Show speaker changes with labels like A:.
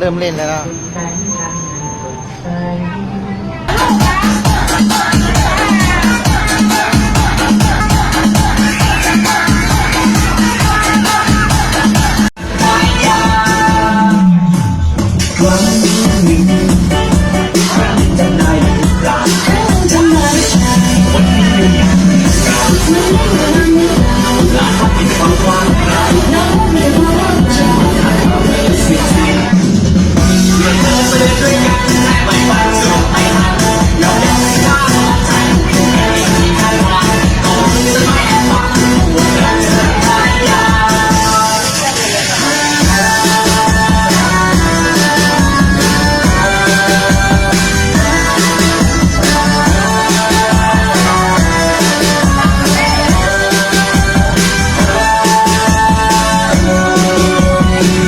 A: เริ่มเล่นแล้วนะ
B: วันนึ่